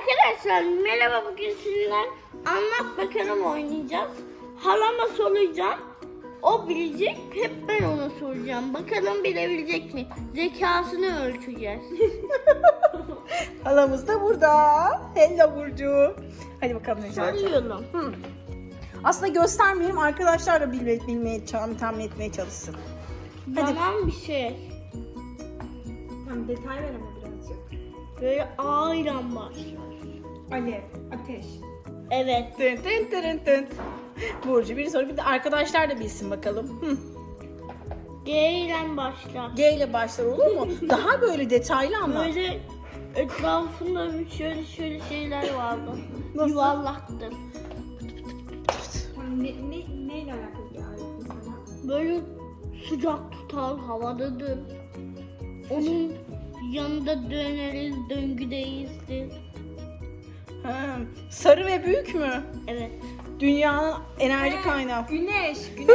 Arkadaşlar merhaba bugün sizinle anlat bakalım oynayacağız. Halama soracağım. O bilecek. Hep ben ona soracağım. Bakalım bilebilecek mi? Zekasını ölçeceğiz. Halamız da burada. Hello Burcu. Hadi bakalım. Soruyorum. Hı. Aslında göstermeyelim arkadaşlar da bilme, bilmeye, tahmin tahmin etmeye çalışsın. Hadi. Tamam bir şey. Tamam detay ver ama birazcık. Böyle ayran başlar. Alev, ateş. Evet. Tın tın tın tın. Burcu bir soru bir de arkadaşlar da bilsin bakalım. Hı. G ile başlar. G ile başlar olur mu? Daha böyle detaylı anlat. Böyle etrafında bir şöyle şöyle şeyler vardı. Nasıl? Yuvarlaktı. Ne, ne, neyle alakalı bir alet mesela? Böyle sıcak tutar havadadır. Onun yanında döneriz, döngüdeyizdir. Ha, sarı ve büyük mü? Evet. Dünyanın enerji Ha, kaynağı. Güneş, güneş.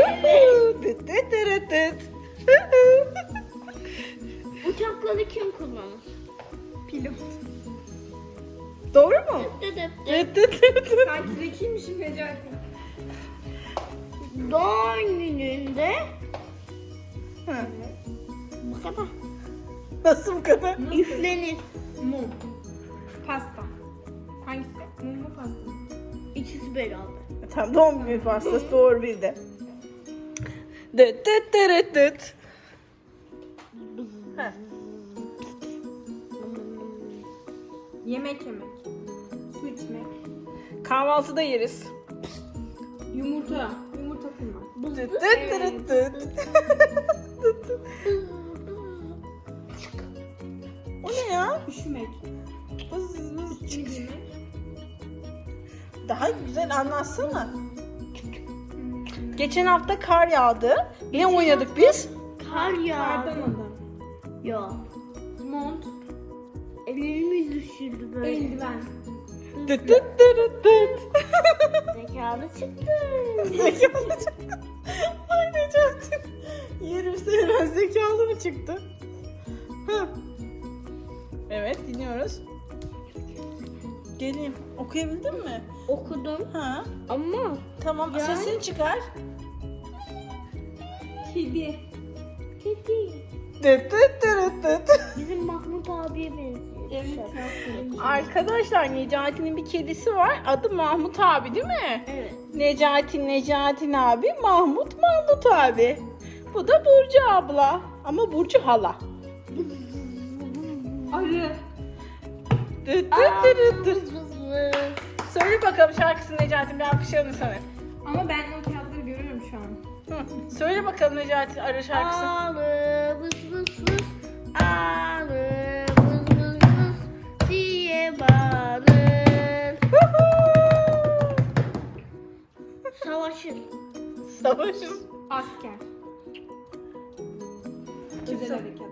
Uçakları kim kullanır? Pilot. Doğru mu? Sanki zekiymişim Necati. Doğum gününde Ha, bu kadar Nasıl bu kadar? Nasıl? üflenir. Mum. Pasta. Hangisi? Mum mu pasta mı? İkisi beraber. Tamam doğum günü pastası doğru bildi. Dıt dıt tırıt tıt. Ha, Yemek yemek. Su içmek. Kahvaltıda yeriz. Yumurta. Yumurta kırmak. Tıt tırıt tıt. O ne ya? Üşümek. Vız vız. Üstünü giymek. Daha güzel anlatsana. Geçen hafta kar yağdı. Ne oynadık biz? Kar Kardan yağdı. adam. Ya. Mont. Elimiz düşürdü böyle. Eldiven. Tıt tıt tırıt tıt. Zekalı çıktı. Zekalı çıktı. Ay Necati. Yerim seni ben zekalı mı çıktı? Geleyim. Okuyabildin mi? Okudum Ha. ama Tamam Yani- sesini çıkar. Kedi. kedi. Tıt tıt tırıt tıt. Bizim Mahmut abiye benziyor. Evet. Arkadaşlar Necati'nin bir kedisi var. Adı Mahmut abi değil mi? Evet. Necati Necatin abi, Mahmut Mahmut abi. Bu da Burcu abla. Ama Burcu hala. Arı. Dıt dıt dıt dıt. Söyle bakalım şarkısını Necati bir alkışlayalım sana. Ama ben o kağıtları görüyorum şu an. Hı. Söyle bakalım Necati ara şarkısını. Ağlı vız vız vız. Ağlı vız vız vız. Diye bağırır. Savaşır. Savaşır. Asker. Özel harekat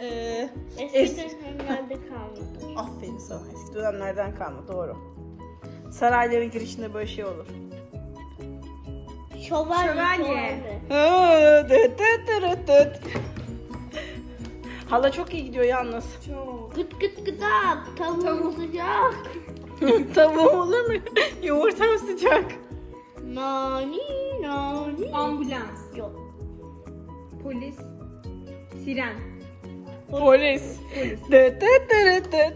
Ee, Eskiden hengelde kalmadı. aferin sana eski dönemlerden kalma doğru. Sarayların girişinde böyle şey olur. Şövalye. Şövalye. Hı, dıt dıt dıt dıt. Hala çok iyi gidiyor yalnız. Çok. Gıt gıt gıdak. Tavuğum Tavuk. sıcak. Tavuğum olur mu? Yumurtam sıcak. Nani nani. Ambulans. Yok. Polis. Siren. Polis. Polis. Dıt dıt dıt dıt.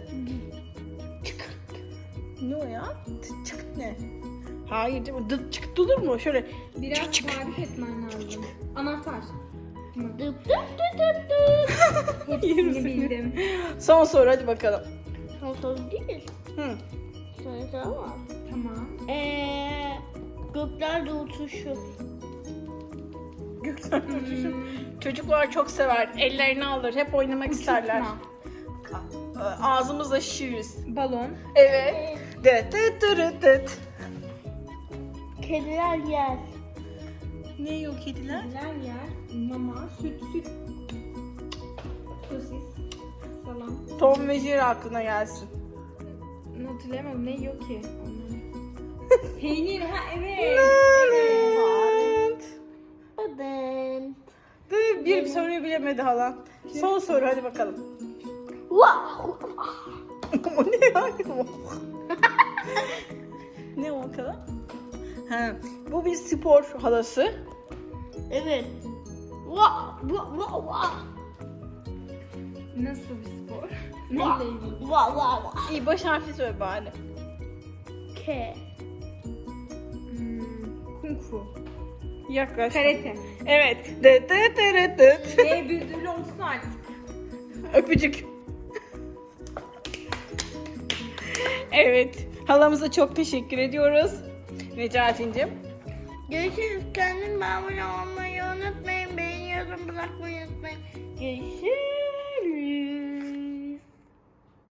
Ne o ya? Tıt çık ne? Hayır değil mi? Dıt çık olur mu? Şöyle Biraz Çık, çık. tarif etmen lazım. Anahtar. Dıp dıp dıp dıp dıp. Hepsini bildim. son soru hadi bakalım. Son soru değil. Hı. Son soru var. Tamam. Eee göklerde uçuşur. Gökten uçuşu. Çocuklar çok sever. Ellerini alır. Hep oynamak isterler. Uçurtma. Ağzımızla şişiririz. Balon. Evet. Dıt dıt dıt dıt. Kediler yer. Ne yiyor kediler? Kediler yer. Mama. Süt. Süt. Sosis. Salam. Tom ve Jerry aklına gelsin. Hatırlayamadım. Ne yiyor ki? Peynir. Ha. Evet. Soruyu bilemedi halan. Son soru hadi bakalım. Vah! o ne ya? ne o bakalım? Ha, bu bir spor halası. Evet. Vah! Vah! Vah! Vah! Nasıl bir spor? Neyle ilgili? Vah! Vah! Vah! İyi baş harfi söyle bari. K. Hmm, Kung fu. Yaklaş. Karate. Evet. Dıt dıt dıt dıt. E bir ödül olsun artık. Öpücük. Evet. Halamıza çok teşekkür ediyoruz. Necati'cim. Görüşürüz. Kendinize abone olmayı unutmayın. Beğeni yorum bırakmayı unutmayın. Görüşürüz.